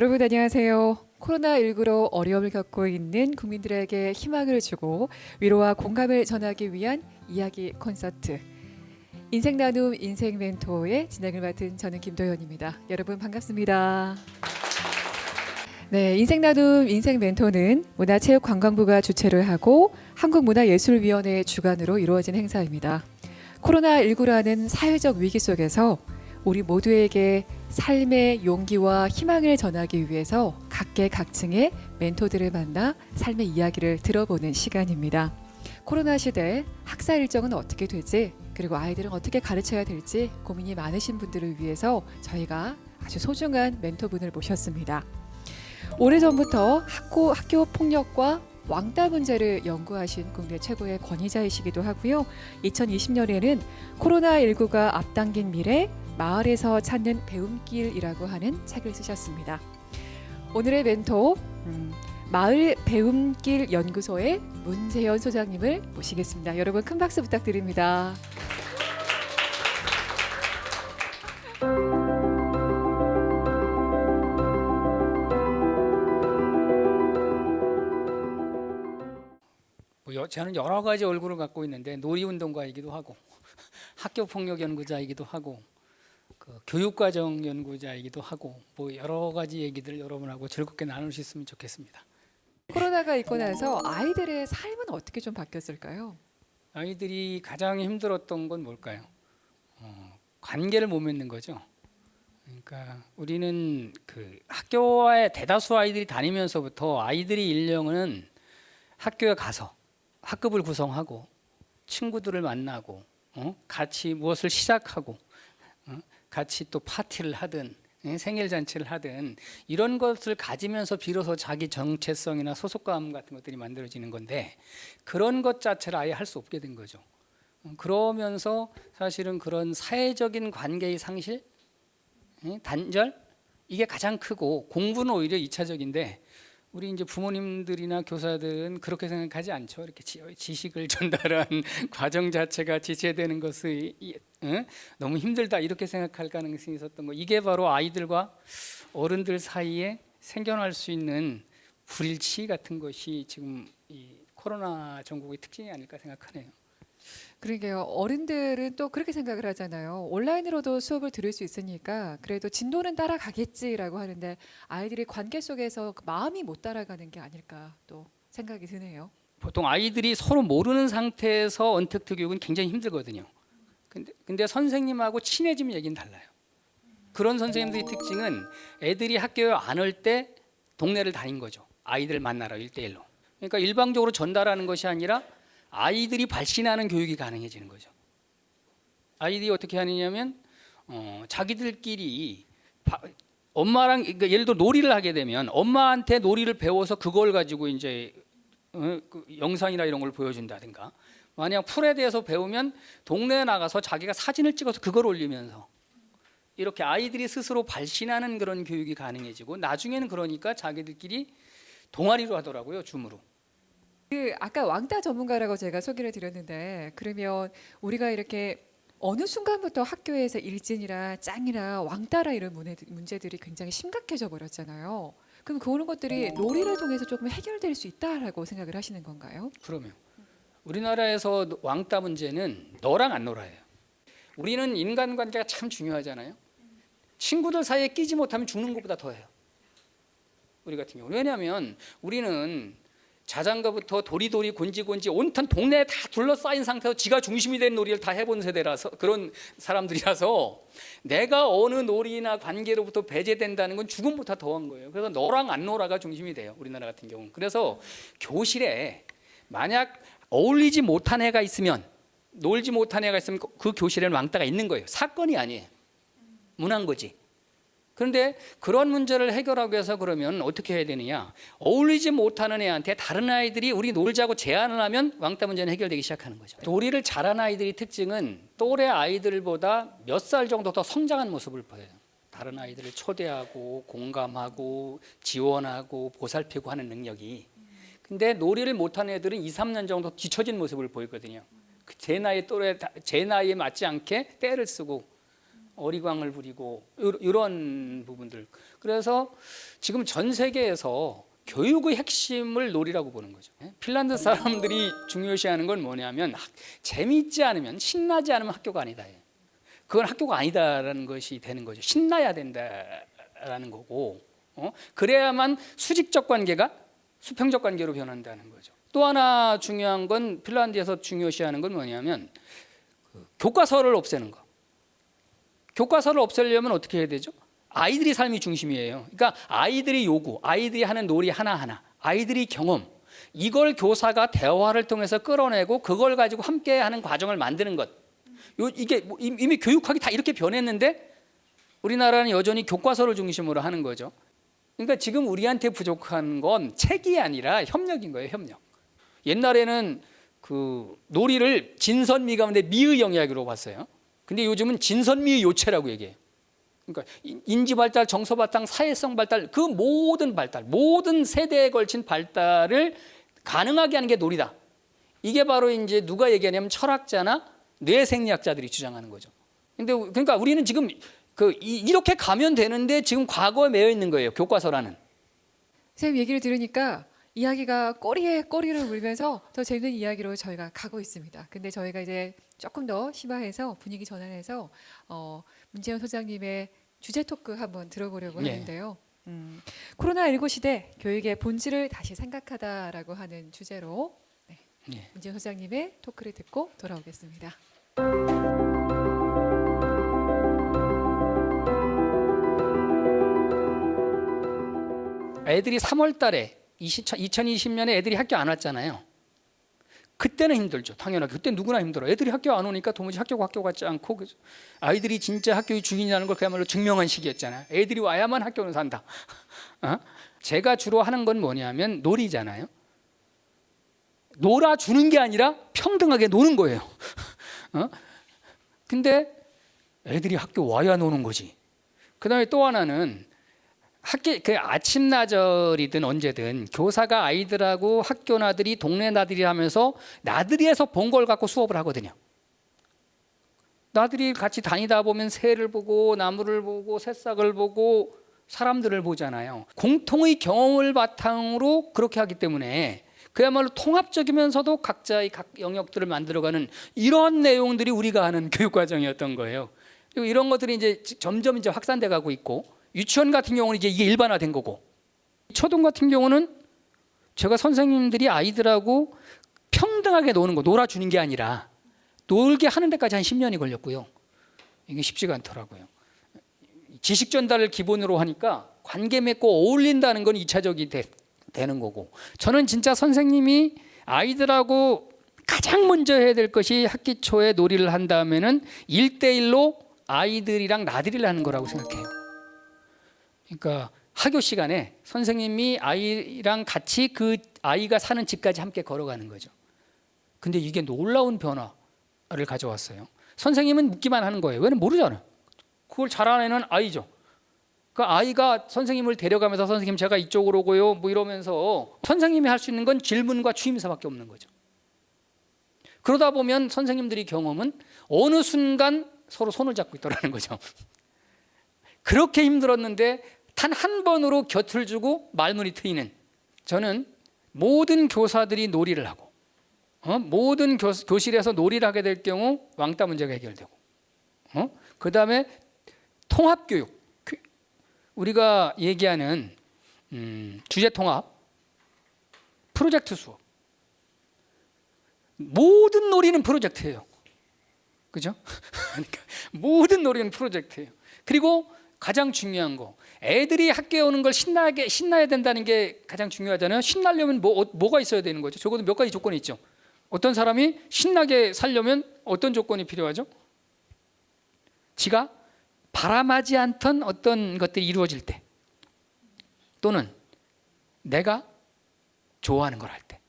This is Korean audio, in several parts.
여러분 안녕하세요. 코로나19로 어려움을 겪고 있는 국민들에게 희망을 주고 위로와 공감을 전하기 위한 이야기 콘서트 인생 나눔 인생 멘토의 진행을 맡은 저는 김도연입니다. 여러분 반갑습니다. 네, 인생 나눔 인생 멘토는 문화체육관광부가 주최를 하고 한국문화예술위원회 주관으로 이루어진 행사입니다. 코로나19라는 사회적 위기 속에서 우리 모두에게 삶의 용기와 희망을 전하기 위해서 각계각층의 멘토들을 만나 삶의 이야기를 들어보는 시간입니다. 코로나 시대 학사 일정은 어떻게 되지? 그리고 아이들은 어떻게 가르쳐야 될지 고민이 많으신 분들을 위해서 저희가 아주 소중한 멘토분을 모셨습니다. 오래전부터 학교, 학교 폭력과 왕따 문제를 연구하신 국내 최고의 권위자이시기도 하고요. 2020년에는 코로나19가 앞당긴 미래 마을에서 찾는 배움길이라고 하는 책을 쓰셨습니다. 오늘의 멘토 음, 마을 배움길 연구소의 문세현 소장님을 모시겠습니다. 여러분 큰 박수 부탁드립니다. 저는 여러 가지 얼굴을 갖고 있는데 놀이운동가이기도 하고 학교 폭력 연구자이기도 하고 그 교육과정 연구자이기도 하고 뭐 여러 가지 얘기들 여러분하고 즐겁게 나눌 수 있으면 좋겠습니다. 코로나가 있고 나서 아이들의 삶은 어떻게 좀 바뀌었을까요? 아이들이 가장 힘들었던 건 뭘까요? 어, 관계를 못 맺는 거죠. 그러니까 우리는 그 학교에 대다수 아이들이 다니면서부터 아이들이 일령은 학교에 가서 학급을 구성하고 친구들을 만나고 어? 같이 무엇을 시작하고 어? 같이 또 파티를 하든 예, 생일 잔치를 하든 이런 것을 가지면서 비로소 자기 정체성이나 소속감 같은 것들이 만들어지는 건데 그런 것 자체를 아예 할 수 없게 된 거죠. 어, 그러면서 사실은 그런 사회적인 관계의 상실, 예, 단절 이게 가장 크고 공부는 오히려 이차적인데 우리 이제 부모님들이나 교사들은 그렇게 생각하지 않죠. 이렇게 지- 지식을 전달한 과정 자체가 지체되는 것이 이- 응? 너무 힘들다 이렇게 생각할 가능성이 있었던 거. 이게 바로 아이들과 어른들 사이에 생겨날 수 있는 불일치 같은 것이 지금 이 코로나 전국의 특징이 아닐까 생각하네요. 그러게요. 어른들은 또 그렇게 생각을 하잖아요. 온라인으로도 수업을 들을 수 있으니까 그래도 진도는 따라가겠지라고 하는데 아이들이 관계 속에서 그 마음이 못 따라가는 게 아닐까 또 생각이 드네요. 보통 아이들이 서로 모르는 상태에서 언택트 교육은 굉장히 힘들거든요. 근데, 근데 선생님하고 친해지면 얘기는 달라요. 그런 선생님들의 특징은 애들이 학교에 안 올 때 동네를 다닌 거죠. 아이들 만나러 일대일로 그러니까 일방적으로 전달하는 것이 아니라 아이들이 발신하는 교육이 가능해지는 거죠. 아이들이 어떻게 하느냐면 어, 자기들끼리 바- 엄마랑 그러니까 예를 들어 놀이를 하게 되면 엄마한테 놀이를 배워서 그걸 가지고 이제 어, 그 영상이나 이런 걸 보여준다든가 만약 풀에 대해서 배우면 동네에 나가서 자기가 사진을 찍어서 그걸 올리면서 이렇게 아이들이 스스로 발신하는 그런 교육이 가능해지고 나중에는 그러니까 자기들끼리 동아리로 하더라고요 줌으로 그 아까 왕따 전문가라고 제가 소개를 드렸는데 그러면 우리가 이렇게 어느 순간부터 학교에서 일진이라 짱이라 왕따라 이런 문제- 문제들이 굉장히 심각해져 버렸잖아요. 그럼 그런 것들이 놀이를 통해서 조금 해결될 수 있다라고 생각을 하시는 건가요? 그러면 우리나라에서 왕따 문제는 너랑 안 놀아요. 우리는 인간관계가 참 중요하잖아요. 친구들 사이에 끼지 못하면 죽는 것보다 더해요. 우리 같은 경우 왜냐하면 우리는 자장가부터 도리도리 곤지곤지 온통 동네에 다 둘러싸인 상태에서 지가 중심이 된 놀이를 다 해본 세대라서 그런 사람들이라서 내가 어느 놀이나 관계로부터 배제된다는 건 죽음보다 더한 거예요. 그래서 너랑 안 놀아가 중심이 돼요. 우리나라 같은 경우는. 그래서 교실에 만약 어울리지 못한 애가 있으면 놀지 못한 애가 있으면 그 교실에는 왕따가 있는 거예요. 사건이 아니에요. 문한 거지. 그런데 그런 문제를 해결하기 위해서 그러면 어떻게 해야 되느냐? 어울리지 못하는 애한테 다른 아이들이 우리 놀자고 제안을 하면 왕따 문제는 해결되기 시작하는 거죠. 놀이를 잘하는 아이들의 특징은 또래 아이들보다 몇 살 정도 더 성장한 모습을 보여요. 다른 아이들을 초대하고 공감하고 지원하고 보살피고 하는 능력이. 근데 놀이를 못하는 애들은 2, 3년 정도 뒤처진 모습을 보이거든요. 그제 나이 또래 제 나이에 맞지 않게 때를 쓰고 어리광을 부리고 요- 이런 부분들. 그래서 지금 전 세계에서 교육의 핵심을 노리라고 보는 거죠. 예? 핀란드 사람들이 중요시하는 건 뭐냐면 학- 재미있지 않으면 신나지 않으면 학교가 아니다. 예. 그건 학교가 아니다라는 것이 되는 거죠. 신나야 된다라는 거고, 어? 그래야만 수직적 관계가 수평적 관계로 변한다는 거죠. 또 하나 중요한 건 핀란드에서 중요시하는 건 뭐냐면 그 교과서를 없애는 거. 교과서를 없애려면 어떻게 해야 되죠? 아이들이 삶이 중심이에요. 그러니까 아이들이 요구, 아이들이 하는 놀이 하나하나, 아이들이 경험, 이걸 교사가 대화를 통해서 끌어내고 그걸 가지고 함께 하는 과정을 만드는 것. 요, 이게 뭐 이- 이미 교육학이 다 이렇게 변했는데 우리나라는 여전히 교과서를 중심으로 하는 거죠. 그러니까 지금 우리한테 부족한 건 책이 아니라 협력인 거예요, 협력. 옛날에는 그 놀이를 진선미 가운데 미의 영역으로 봤어요. 근데 요즘은 진선미의 요체라고 얘기해요. 그러니까 인- 인지 발달, 정서 발달, 사회성 발달 그 모든 발달, 모든 세대에 걸친 발달을 가능하게 하는 게 놀이다. 이게 바로 이제 누가 얘기하냐면 철학자나 뇌생리학자들이 주장하는 거죠. 근데 우- 그러니까 우리는 지금 그 이- 이렇게 가면 되는데 지금 과거에 매여 있는 거예요. 교과서라는. 선생님 얘기를 들으니까 이야기가 꼬리에 꼬리를 물면서 더 재밌는 이야기로 저희가 가고 있습니다. 근데 저희가 이제 조금 더 심화해서 분위기 전환해서 어, 문재현 소장님의 주제 토크 한번 들어보려고 예. 하는데요. 음, 코로나19 시대 교육의 본질을 다시 생각하다라고 하는 주제로 네, 예. 문재현 소장님의 토크를 듣고 돌아오겠습니다. 애들이 3월 달에 2020년에 애들이 학교 안 왔잖아요. 그때는 힘들죠. 당연하게. 그때 누구나 힘들어. 애들이 학교 안 오니까 도무지 학교가 학교 같지 않고 그죠? 아이들이 진짜 학교의 주인이라는 걸 그야말로 증명한 시기였잖아요. 애들이 와야만 학교는 산다. 어? 제가 주로 하는 건 뭐냐면 놀이잖아요. 놀아주는 게 아니라 평등하게 노는 거예요. 어? 근데 애들이 학교 와야 노는 거지. 그 다음에 또 하나는 학교 그 아침 나절이든 언제든 교사가 아이들하고 학교 나들이 동네 나들이 하면서 나들이에서 본 걸 갖고 수업을 하거든요. 나들이 같이 다니다 보면 새를 보고 나무를 보고 새싹을 보고 사람들을 보잖아요. 공통의 경험을 바탕으로 그렇게 하기 때문에 그야말로 통합적이면서도 각자의 각 영역들을 만들어가는 이런 내용들이 우리가 하는 교육 과정이었던 거예요. 그리고 이런 것들이 이제 점점 이제 확산돼 가고 있고 유치원 같은 경우는 이제 이게 일반화된 거고 초등 같은 경우는 제가 선생님들이 아이들하고 평등하게 노는 거 놀아주는 게 아니라 놀게 하는 데까지 한 10년이 걸렸고요. 이게 쉽지가 않더라고요. 지식 전달을 기본으로 하니까 관계 맺고 어울린다는 건 2차적이 되, 되는 거고 저는 진짜 선생님이 아이들하고 가장 먼저 해야 될 것이 학기 초에 놀이를 한 다음에는 1대1로 아이들이랑 나들이를 하는 거라고 생각해요. 그러니까 학교 시간에 선생님이 아이랑 같이 그 아이가 사는 집까지 함께 걸어가는 거죠. 근데 이게 놀라운 변화를 가져왔어요. 선생님은 묻기만 하는 거예요. 왜냐면 모르잖아요. 그걸 잘하는 애는 아이죠. 그 아이가 선생님을 데려가면서 선생님 제가 이쪽으로 오고요. 뭐 이러면서 선생님이 할 수 있는 건 질문과 취임사밖에 없는 거죠. 그러다 보면 선생님들이 경험은 어느 순간 서로 손을 잡고 있더라는 거죠. 그렇게 힘들었는데 단 한 번으로 곁을 주고 말문이 트이는 저는 모든 교사들이 놀이를 하고 어? 모든 교, 교실에서 놀이를 하게 될 경우 왕따 문제가 해결되고 어? 그 다음에 통합교육 그- 우리가 얘기하는 음, 주제 통합 프로젝트 수업 모든 놀이는 프로젝트예요 그죠? 그러니까 모든 놀이는 프로젝트예요 그리고 가장 중요한 거 애들이 학교에 오는 걸 신나게 신나야 된다는 게 가장 중요하잖아요. 신나려면 뭐 어- 뭐가 있어야 되는 거죠? 적어도 몇 가지 조건이 있죠. 어떤 사람이 신나게 살려면 어떤 조건이 필요하죠? 지가 바람하지 않던 어떤 것들이 이루어질 때 또는 내가 좋아하는 걸 할 때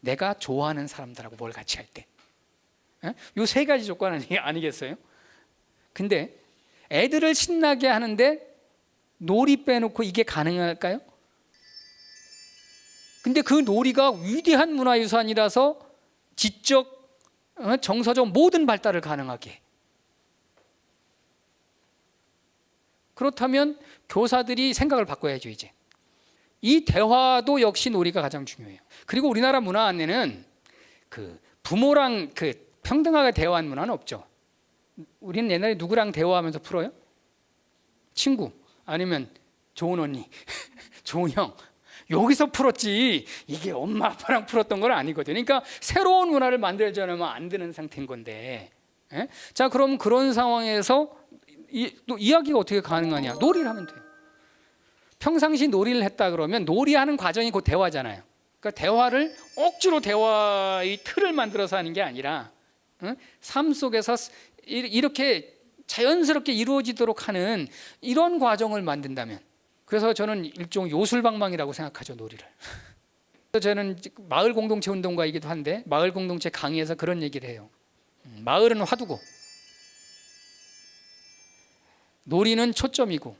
내가 좋아하는 사람들하고 뭘 같이 할 때 이 세 가지 조건 아니, 아니겠어요? 근데 애들을 신나게 하는데 놀이 빼놓고 이게 가능할까요? 근데 그 놀이가 위대한 문화유산이라서 지적, 어, 정서적 모든 발달을 가능하게 그렇다면 교사들이 생각을 바꿔야죠 이제. 이 대화도 역시 놀이가 가장 중요해요. 그리고 우리나라 문화 안에는 그 부모랑 그 평등하게 대화하는 문화는 없죠. 우리는 옛날에 누구랑 대화하면서 풀어요? 친구 아니면 좋은 언니, 좋은 형 여기서 풀었지 이게 엄마 아빠랑 풀었던 건 아니거든요. 그러니까 새로운 문화를 만들지 않으면 안 되는 상태인 건데. 예? 자 그럼 그런 상황에서 이, 또 이야기가 어떻게 가능하냐? 놀이를 하면 돼요. 평상시 놀이를 했다 그러면 놀이하는 과정이 곧 대화잖아요. 그러니까 대화를 억지로 대화의 틀을 만들어서 하는 게 아니라 응? 삶 속에서 이렇게 자연스럽게 이루어지도록 하는 이런 과정을 만든다면 그래서 저는 일종 요술방망이라고 생각하죠 놀이를. 그래서 저는 마을 공동체 운동가이기도 한데 마을 공동체 강의에서 그런 얘기를 해요. 음, 마을은 화두고 놀이는 초점이고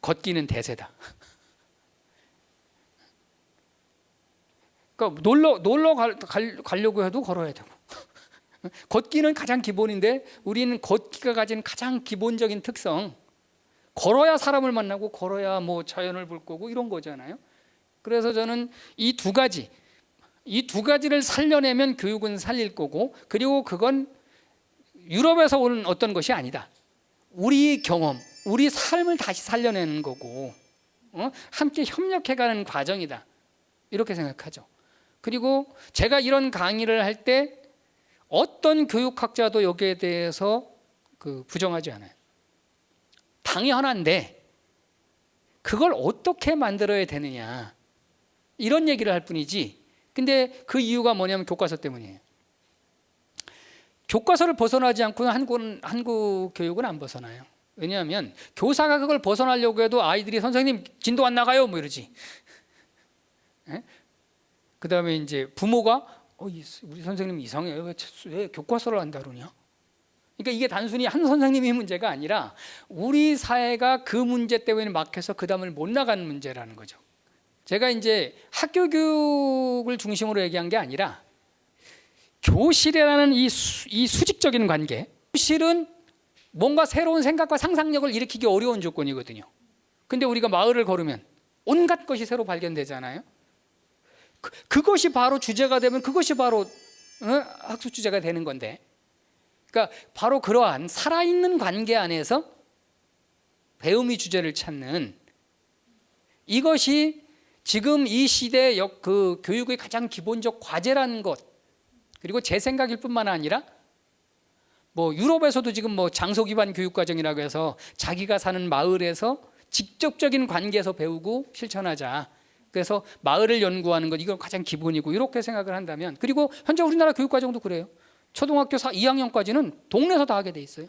걷기는 대세다. 그러니까 놀러 놀러 갈, 갈, 가려고 해도 걸어야 되고 걷기는 가장 기본인데 우리는 걷기가 가진 가장 기본적인 특성 걸어야 사람을 만나고 걸어야 뭐 자연을 볼 거고 이런 거잖아요. 그래서 저는 이 두 가지 이 두 가지를 살려내면 교육은 살릴 거고 그리고 그건 유럽에서 오는 어떤 것이 아니다. 우리 경험, 우리 삶을 다시 살려내는 거고 어? 함께 협력해가는 과정이다. 이렇게 생각하죠. 그리고 제가 이런 강의를 할 때 어떤 교육학자도 여기에 대해서 그 부정하지 않아요. 당연한데 그걸 어떻게 만들어야 되느냐 이런 얘기를 할 뿐이지. 근데 그 이유가 뭐냐면 교과서 때문이에요. 교과서를 벗어나지 않고는 한국은 한국 교육은 안 벗어나요. 왜냐하면 교사가 그걸 벗어나려고 해도 아이들이 선생님 진도 안 나가요 뭐 이러지. 예? 그다음에 이제 부모가 어, 이- 우리 선생님 이상해 왜, 왜 교과서를 안 다루냐? 그러니까 이게 단순히 한 선생님의 문제가 아니라 우리 사회가 그 문제 때문에 막혀서 그 다음을 못 나가는 문제라는 거죠. 제가 이제 학교 교육을 중심으로 얘기한 게 아니라 교실이라는 이, 수, 이 수직적인 관계, 교실은 뭔가 새로운 생각과 상상력을 일으키기 어려운 조건이거든요. 근데 우리가 마을을 걸으면 온갖 것이 새로 발견되잖아요. 그, 그것이 바로 주제가 되면 그것이 바로 어? 학습 주제가 되는 건데. 그러니까 바로 그러한 살아있는 관계 안에서 배움이 주제를 찾는 이것이 지금 이 시대 역, 그 교육의 가장 기본적 과제라는 것 그리고 제 생각일 뿐만 아니라 뭐 유럽에서도 지금 뭐 장소 기반 교육 과정이라고 해서 자기가 사는 마을에서 직접적인 관계에서 배우고 실천하자. 그래서 마을을 연구하는 것 이건 가장 기본이고 이렇게 생각을 한다면 그리고 현재 우리나라 교육 과정도 그래요. 초등학교 4, 2학년까지는 동네에서 다 하게 돼 있어요.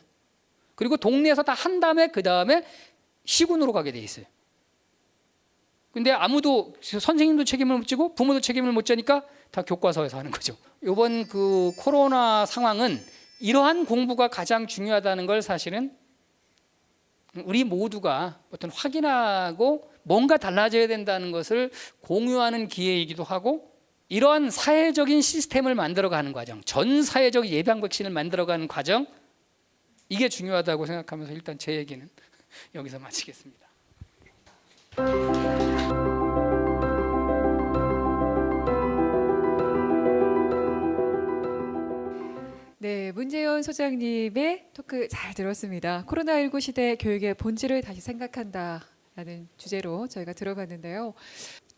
그리고 동네에서 다 한 다음에 그 다음에 시군으로 가게 돼 있어요. 근데 아무도 선생님도 책임을 못 지고 부모도 책임을 못 지니까 다 교과서에서 하는 거죠. 이번 그 코로나 상황은 이러한 공부가 가장 중요하다는 걸 사실은 우리 모두가 어떤 확인하고 뭔가 달라져야 된다는 것을 공유하는 기회이기도 하고 이러한 사회적인 시스템을 만들어가는 과정, 전 사회적 예방 백신을 만들어가는 과정 이게 중요하다고 생각하면서 일단 제 얘기는 여기서 마치겠습니다. 네, 문재현 소장님의 토크 잘 들었습니다. 코로나19 시대 교육의 본질을 다시 생각한다 라는 주제로 저희가 들어봤는데요.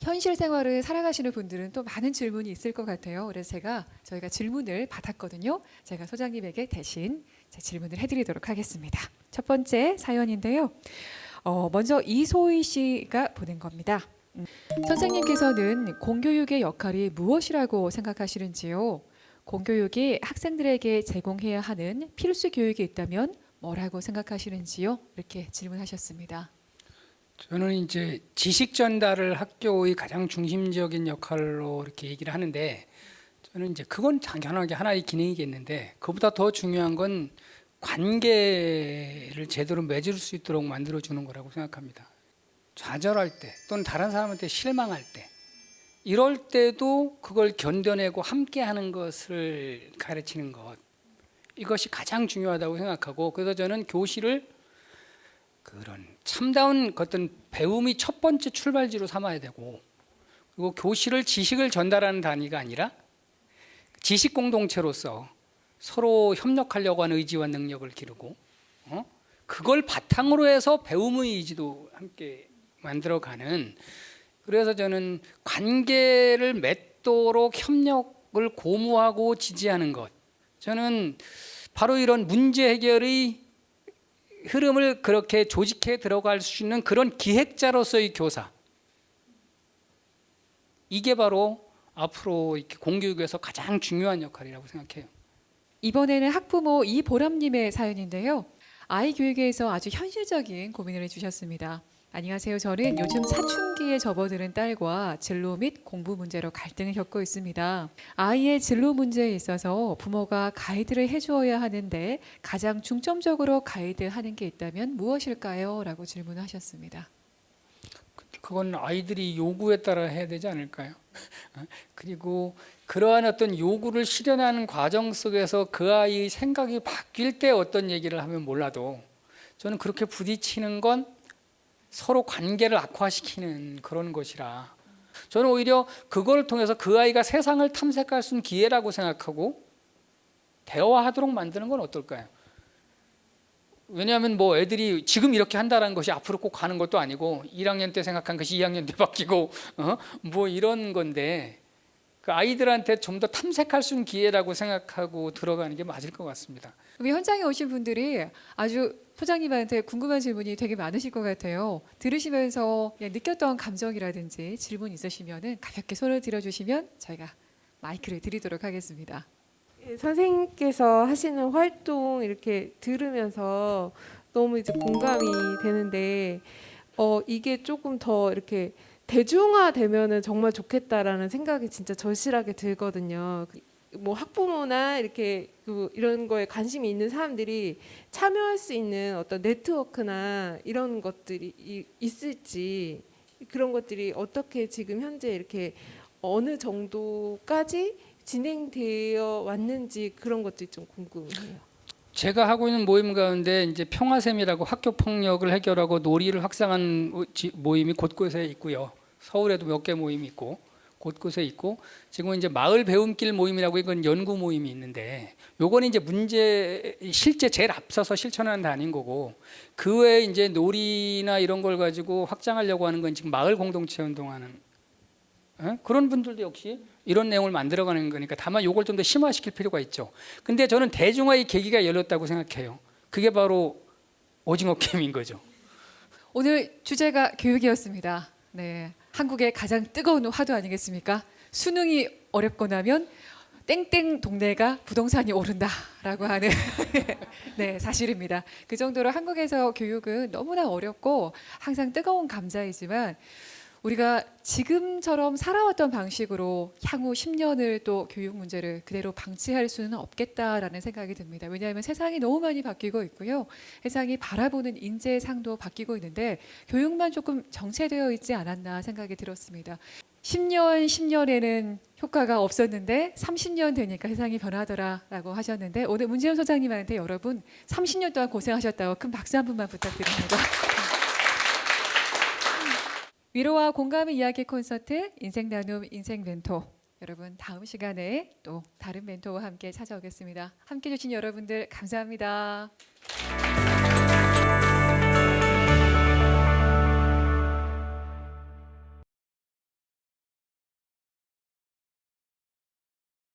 현실 생활을 살아가시는 분들은 또 많은 질문이 있을 것 같아요. 그래서 제가 저희가 질문을 받았거든요. 제가 소장님에게 대신 제 질문을 해드리도록 하겠습니다. 첫 번째 사연인데요. 어, 먼저 이소희 씨가 보낸 겁니다. 음, 선생님께서는 공교육의 역할이 무엇이라고 생각하시는지요? 공교육이 학생들에게 제공해야 하는 필수 교육이 있다면 뭐라고 생각하시는지요? 이렇게 질문하셨습니다. 저는 이제 지식 전달을 학교의 가장 중심적인 역할로 이렇게 얘기를 하는데 저는 이제 그건 당연하게 하나의 기능이겠는데 그보다 더 중요한 건 관계를 제대로 맺을 수 있도록 만들어 주는 거라고 생각합니다. 좌절할 때 또는 다른 사람한테 실망할 때 이럴 때도 그걸 견뎌내고 함께 하는 것을 가르치는 것 이것이 가장 중요하다고 생각하고 그래서 저는 교실을 그런 참다운 어떤 배움이 첫 번째 출발지로 삼아야 되고 그리고 교실을 지식을 전달하는 단위가 아니라 지식 공동체로서 서로 협력하려고 하는 의지와 능력을 기르고 어? 그걸 바탕으로 해서 배움의 의지도 함께 만들어가는 그래서 저는 관계를 맺도록 협력을 고무하고 지지하는 것 저는 바로 이런 문제 해결의 흐름을 그렇게 조직해 들어갈 수 있는 그런 기획자로서의 교사 이게 바로 앞으로 공교육에서 가장 중요한 역할이라고 생각해요. 이번에는 학부모 이보람님의 사연인데요. 아이 교육에서 아주 현실적인 고민을 해주셨습니다. 안녕하세요. 저는 요즘 사춘기에 접어드는 딸과 진로 및 공부 문제로 갈등을 겪고 있습니다. 아이의 진로 문제에 있어서 부모가 가이드를 해주어야 하는데 가장 중점적으로 가이드하는 게 있다면 무엇일까요? 라고 질문하셨습니다. 그건 아이들이 요구에 따라 해야 되지 않을까요? 그리고 그러한 어떤 요구를 실현하는 과정 속에서 그 아이의 생각이 바뀔 때 어떤 얘기를 하면 몰라도 저는 그렇게 부딪히는 건 서로 관계를 악화시키는 그런 것이라 저는 오히려 그걸 통해서 그 아이가 세상을 탐색할 수 있는 기회라고 생각하고 대화하도록 만드는 건 어떨까요? 왜냐하면 뭐 애들이 지금 이렇게 한다는 것이 앞으로 꼭 가는 것도 아니고 1학년 때 생각한 것이 2학년 때 바뀌고 어? 뭐 이런 건데 그 아이들한테 좀 더 탐색할 수 있는 기회라고 생각하고 들어가는 게 맞을 것 같습니다. 우리 현장에 오신 분들이 아주 소장님한테 궁금한 질문이 되게 많으실 것 같아요. 들으시면서 느꼈던 감정이라든지 질문 있으시면은 가볍게 손을 들어주시면 저희가 마이크를 드리도록 하겠습니다. 예, 선생님께서 하시는 활동 이렇게 들으면서 너무 이제 공감이 되는데 어 이게 조금 더 이렇게 대중화되면은 정말 좋겠다라는 생각이 진짜 절실하게 들거든요. 뭐 학부모나 이렇게 그 이런 거에 관심이 있는 사람들이 참여할 수 있는 어떤 네트워크나 이런 것들이 이- 있을지 그런 것들이 어떻게 지금 현재 이렇게 어느 정도까지 진행되어 왔는지 그런 것들이 좀 궁금해요. 제가 하고 있는 모임 가운데 이제 평화샘이라고 학교 폭력을 해결하고 놀이를 확산한 지- 모임이 곳곳에 있고요. 서울에도 몇 개 모임이 있고 곳곳에 있고 지금 이제 마을 배움길 모임이라고 이건 연구 모임이 있는데 요거는 이제 문제 실제 제일 앞서서 실천하는 단인 거고 그 외에 이제 놀이나 이런 걸 가지고 확장하려고 하는 건 지금 마을 공동체 운동하는 예? 그런 분들도 역시 이런 내용을 만들어가는 거니까 다만 요걸 좀 더 심화시킬 필요가 있죠. 근데 저는 대중화의 계기가 열렸다고 생각해요. 그게 바로 오징어 게임인 거죠. 오늘 주제가 교육이었습니다. 네, 한국의 가장 뜨거운 화두 아니겠습니까? 수능이 어렵고 나면 땡땡 동네가 부동산이 오른다라고 하는 네 사실입니다. 그 정도로 한국에서 교육은 너무나 어렵고 항상 뜨거운 감자이지만 우리가 지금처럼 살아왔던 방식으로 향후 10년을 또 교육 문제를 그대로 방치할 수는 없겠다라는 생각이 듭니다. 왜냐하면 세상이 너무 많이 바뀌고 있고요. 세상이 바라보는 인재상도 바뀌고 있는데 교육만 조금 정체되어 있지 않았나 생각이 들었습니다. 10년, 10년에는 효과가 없었는데 30년 되니까 세상이 변하더라라고 하셨는데 오늘 문재현 소장님한테 여러분 30년 동안 고생하셨다고 큰 박수 한 분만 부탁드립니다. 위로와 공감의 이야기 콘서트 인생 나눔 인생 멘토 여러분 다음 시간에 또 다른 멘토와 함께 찾아오겠습니다. 함께 해주신 여러분들 감사합니다.